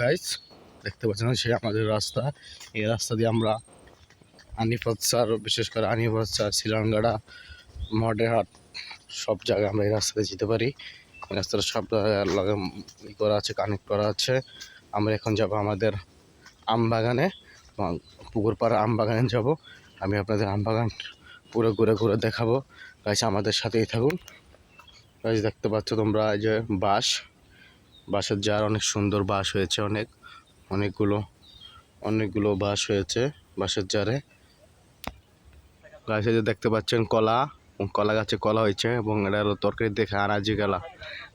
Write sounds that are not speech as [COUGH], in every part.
Guys দেখতে পাচ্ছেন, সে আমাদের রাস্তা। এই রাস্তা দিয়ে আমরা আনিপথ স্যার, বিশেষ করে আনিপথ স্যার শিলংগাড়া মডেরহাট, সব জায়গায় আমরা এই রাস্তাতে যেতে পারি। এই রাস্তাটা সব জায়গায় করা আছে কানেক্ট করা আছে। আমরা এখন যাব আমাদের আম বাগানে এবং পুকুর পাড়া আম বাগানে যাব। আমি আপনাদের আম বাগান পুরো ঘুরে ঘুরে দেখাবো। গাইস আমাদের সাথেই থাকুন। গাইস দেখতে পাচ্ছ তোমরা যে বাঁশ। বাঁশের জার অনেক সুন্দর বাঁশ হয়েছে অনেক। অনেকগুলো অনেকগুলো বাঁশ হয়েছে বাঁশের জারে। গাছে যে দেখতে পাচ্ছেন কলা কলা গাছে কলা হয়েছে, এবং এটা হলো তরকারি দেখে আনাজি গেলা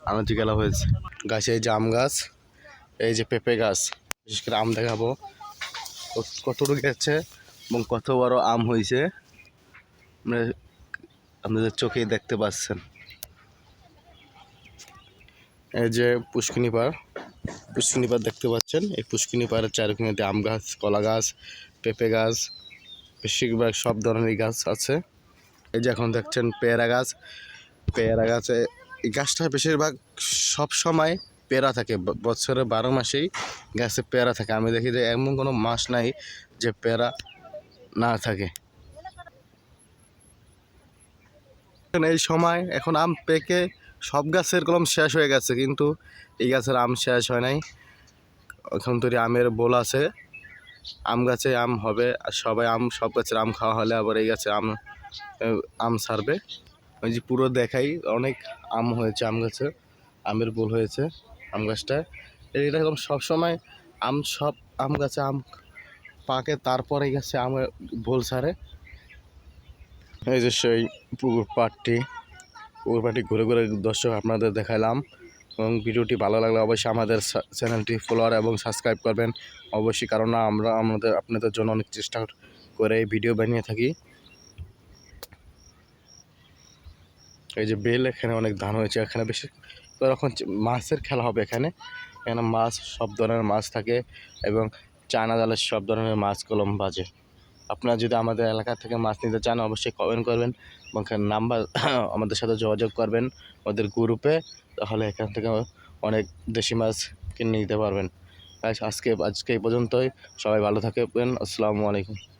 আনাজি গেলা হয়েছে। গাছে এই যে আম গাছ, এই যে পেঁপে গাছ, বিশেষ করে আম দেখাবো। কত- কতটুকু গেছে, এবং কত বড় আম হয়েছে। আপনাদের চোখেই দেখতে পাচ্ছেন। এই যে পুষ্কিনি পাড় পুষ্কিনি পাড় দেখতে পাচ্ছেন। এই পুষ্কিনি পাড়ের চারদিকে আম গাছ, কলা গাছ, পেঁপে গাছ, বেশিরভাগ সব ধরনের গাছ আছে। এই যে এখন দেখছেন পেয়ারা গাছ। পেয়ারা গাছে এই গাছটা বেশিরভাগ সব সময় পেয়ারা থাকে। বছরে বারো মাসেই গাছে পেয়ারা থাকে। আমি দেখি যে এমন কোনো মাস নাই যে পেয়ারা না থাকে। এই সময় এখন আম পেকে সব গাছের কলম শেষ হয়ে গেছে, কিন্তু এই গাছের আম শেষ হয় নাই। এখন তৈরি আমের বোল আছে। আম গাছে আম হবে, আর সবাই আম, সব গাছের আম খাওয়া হলে আবার এই গাছে আম আম ছাড়বে। ওই যে পুরো দেখাই, অনেক আম হয়েছে আম গাছে, আমের বোল হয়েছে আম গাছটায় এরকম সবসময় আম, সব আম গাছে আম পাকে, তারপরে এই গাছে আমের বোল ছাড়ে। এই যে সেই পুকুর পাড়টি। পুকুর ঘুরে ঘুরে দর্শক আপনাদের দেখালাম এবং ভিডিওটি ভালো লাগলে অবশ্যই আমাদের চ্যানেলটি ফলোয়ার এবং সাবস্ক্রাইব করবেন। অবশ্যই কারণ আমরা আমাদের আপনাদের জন্য অনেক চেষ্টা করে ভিডিও বানিয়ে থাকি। এই যে বেল, এখানে অনেক ধান হয়েছে। এখানে বেশি রকম মাছের খেলা হবে এখানে। এখানে মাছ, সব ধরনের মাছ থাকে এবং চায়না জালের সব ধরনের মাছ কলম বাজে। আপনারা যদি আমাদের এলাকা থেকে মাছ নিতে চান, অবশ্যই কমেন্ট করবেন এবং নাম্বার [COUGHS] আমাদের সাথে যোগাযোগ করবেন ওদের গ্রুপে তাহলে এখান থেকে অনেক দেশি মাছ কিনে নিতে পারবেন। আজকে আজকে এই পর্যন্তই। সবাই ভালো থাকবেন। আসসালামু আলাইকুম।